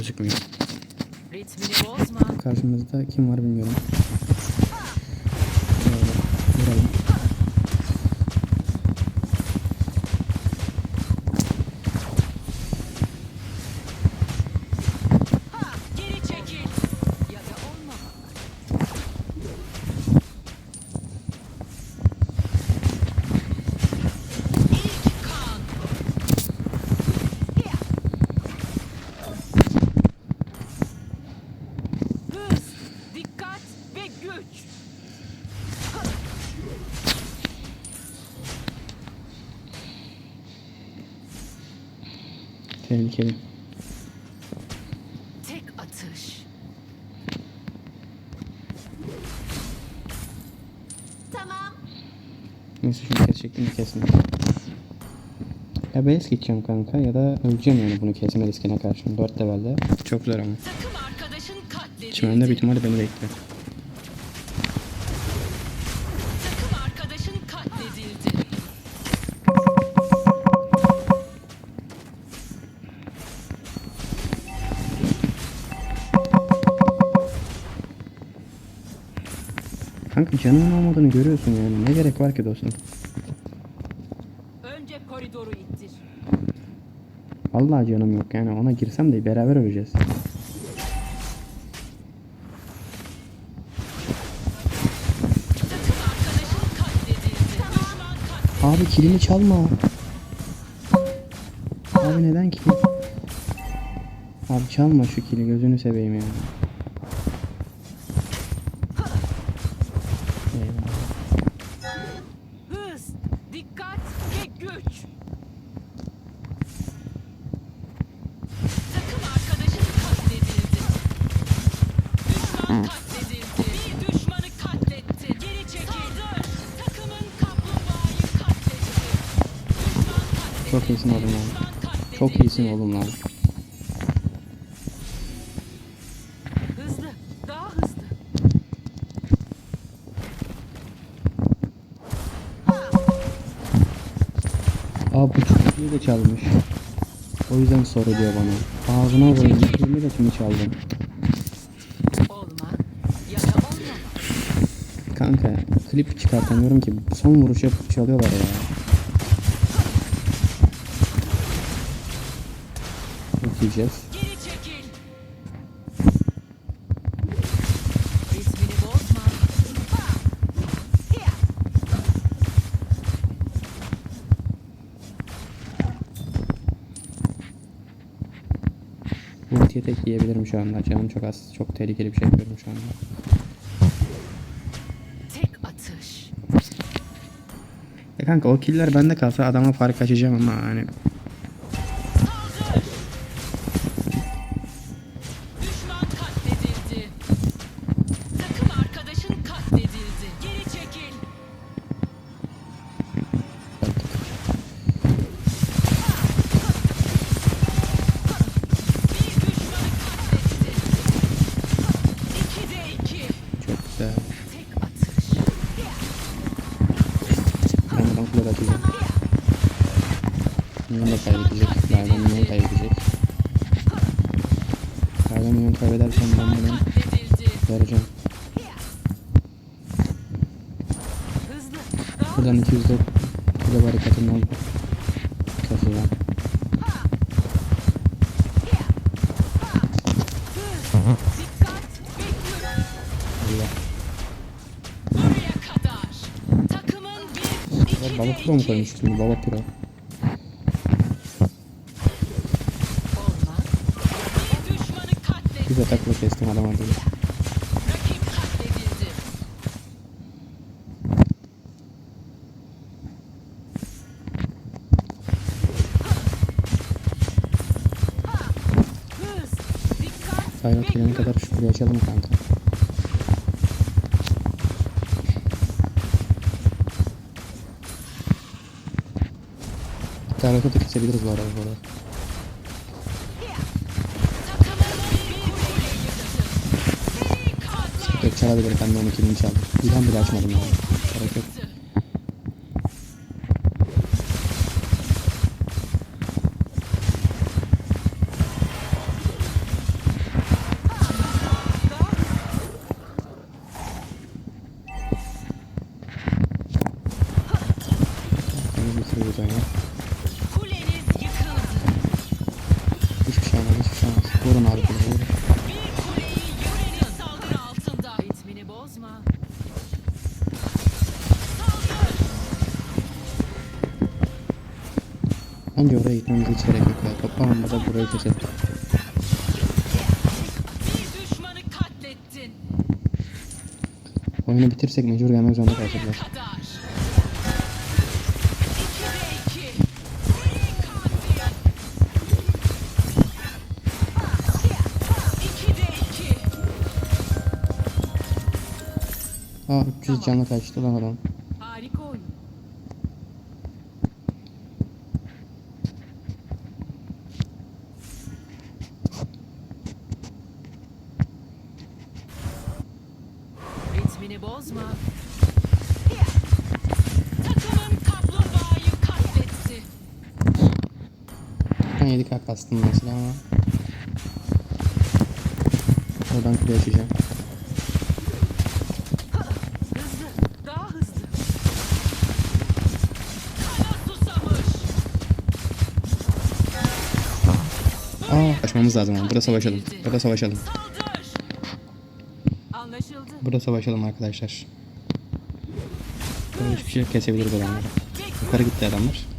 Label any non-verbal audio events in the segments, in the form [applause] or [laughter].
gözükmüyor. Karşımızda kim var bilmiyorum. Ve güç. Tehlikeli. Tek atış. Tamam. Neyse şunu de kesmedim. Ya base gideceğim kanka ya da öleceğim yani bunu kesme riskine karşı. 4 levelde. Çok zor ama. Takım arkadaşın katledildi. Çimende bir ihtimalle beni bekliyor. Kanka canımın olmadığını görüyorsun yani. Ne gerek var ki dostum? Önce koridoru ittir. Vallahi canım yok yani. Ona girsem de beraber öleceğiz. Abi kilimi çalma. Abi neden ki? Abi çalma şu kili gözünü seveyim ya. Çok iyisin oğlum lan. Çok iyisin oğlum lan. Hızlı, daha hızlı. Aa bu çocukluğu da çalmış. O yüzden soruluyor bana. Ağzına vurayım. Kilimi de kimi çaldın? Olma ya da olmama. Kanka klip çıkartamıyorum ki. Son vuruş yapıp çalıyorlar ya. Bozma. Ultiye tek yiyebilirim şu anda. Canım çok az. Çok tehlikeli bir şey yapıyorum şu anda. Kanka o killer bende kalsa adama fark açacağım ama hani Atacağım. Minyon da kaybedecek. Layla minyon kaybedecek. Layla minyon kaybedersem ben bunu vereceğim. Buradan 200'de kule barikatından baba pro mu koymuş şimdi? Baba pro. Bir. Bir atakla kestim adam ve gelene güç. kadar şu kuleyi açalım kanka. Sayrak'ı da kesebiliriz bu arada bu arada. Takımın bir kuleyi yıktı. Seri katil. Yok çalabilirim ben de onu kilini çaldım. İlhan bile açmadım yani. Gerek Bence oraya gitmemize hiç gerek yok ya. Toplamında da burayı keselim. Oyunu bitirsek mecbur gelmek zorunda kalacaklar. Aa 300 canlı kaçtı lan adam. Ben 7k kastım mesela ama. Oradan kule açacağım. Aa lazım ama. Burada savaşalım. Burada savaşalım. Burada savaşalım arkadaşlar. Böyle hiçbir şey kesebiliriz adamları. Yukarı gitti adamlar.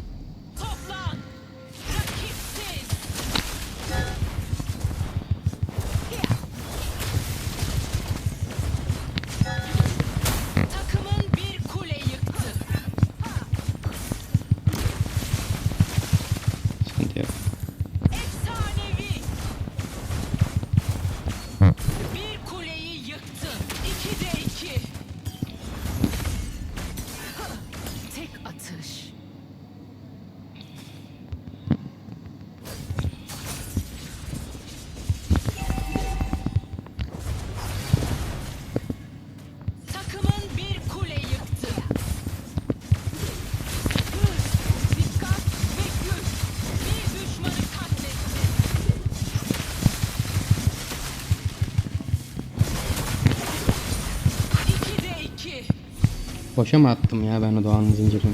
Boşa mı attım ya ben o doğanın zincirini?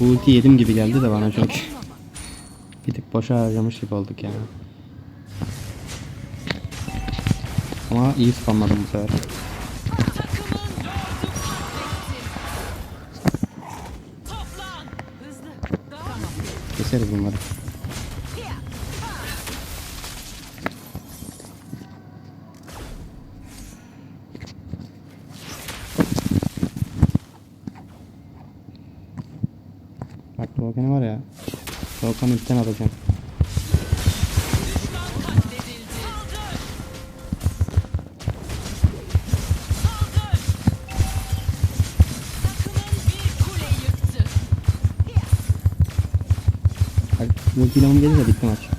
Bu ulti yedim gibi geldi de bana çünkü. Bir tık boşa harcamış gibi olduk yani. Ama iyi spamladım bu sefer. Keseriz bunları. Bak ultiyle onu gelir de bitti maç.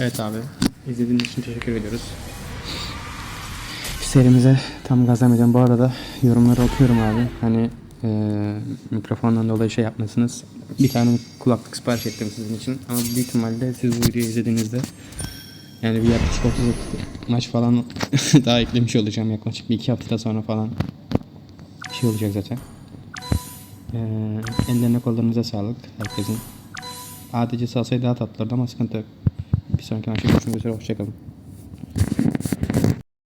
Evet abi. İzlediğiniz için teşekkür ediyoruz. Serimize tam gazlamayacağım. Bu arada yorumları okuyorum abi. Hani eee mikrofondan dolayı şey yapmasınız. Bir tane kulaklık sipariş ettim sizin için. Ama büyük ihtimalle siz bu videoyu izlediğinizde yani bir yaklaşık 30 maç falan [laughs] daha eklemiş olacağım. Yaklaşık bir iki hafta sonra falan şey olacak zaten. Eee ellerine kollarınıza sağlık herkesin. ADC salsaydı daha tatlılardı ama sıkıntı yok. Bir sonraki maçta görüşmek üzere. Hoşçakalın.